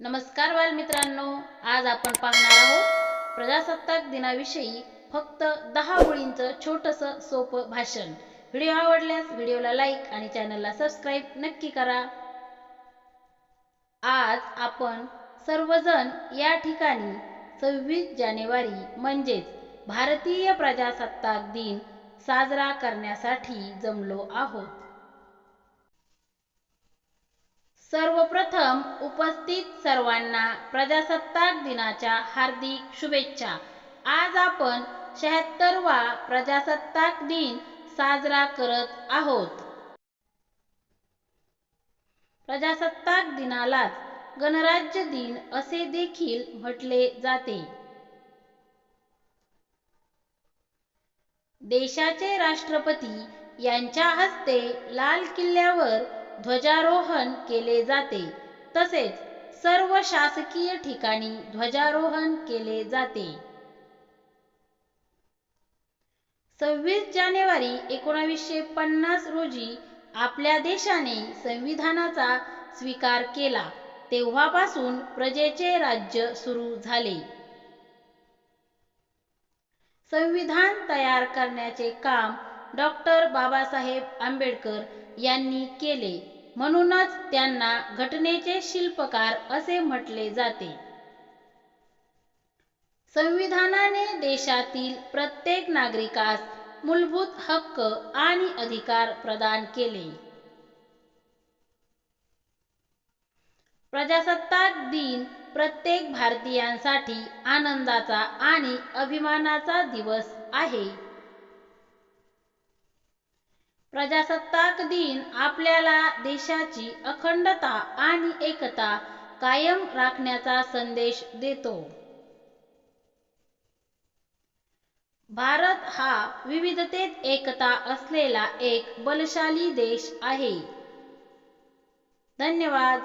नमस्कार बालमित्रांनो आज आपण पाहणार आहोत प्रजासत्ताक दिनाविषयी फक्त दहा ओळींचं छोटंसं सोपं भाषण. व्हिडिओ आवडल्यास व्हिडिओला लाईक आणि चॅनलला सबस्क्राईब नक्की करा. आज आपण सर्वजण या ठिकाणी सव्वीस जानेवारी म्हणजेच भारतीय प्रजासत्ताक दिन साजरा करण्यासाठी जमलो आहोत. सर्वप्रथम उपस्थित सर्वांना प्रजासत्ताक दिनाच्या हार्दिक शुभेच्छा. आज आपण शहात्तरवा प्रजासत्ताक दिन साजरा करत आहोत. प्रजासत्ताक दिनालाच गणराज्य दिन असे देखील म्हटले जाते. देशाचे राष्ट्रपती यांच्या हस्ते लाल किल्ल्यावर ध्वजारोहण केले जाते. तसेच सर्व शासकीय ठिकाणी ध्वजारोहण केले जाते. सव्वीस जानेवारी एकोणावीसशे पन्नास रोजी आपल्या देशाने संविधानाचा स्वीकार केला. तेव्हापासून प्रजेचे राज्य सुरू झाले. संविधान तयार करण्याचे काम डॉक्टर बाबासाहेब आंबेडकर यांनी केले. म्हणूनच त्यांना घटनेचे शिल्पकार असे म्हटले जाते. संविधानाने देशातील प्रत्येक नागरिकास मूलभूत हक्क आणि अधिकार प्रदान केले. प्रजासत्ताक दिन प्रत्येक भारतीयांसाठी आनंदाचा आणि अभिमानाचा दिवस आहे. प्रजासत्ताक दिन आपल्याला देशाची अखंडता आणि एकता कायम राखण्याचा संदेश देतो. भारत हा विविधतेत एकता असलेला एक बलशाली देश आहे. धन्यवाद.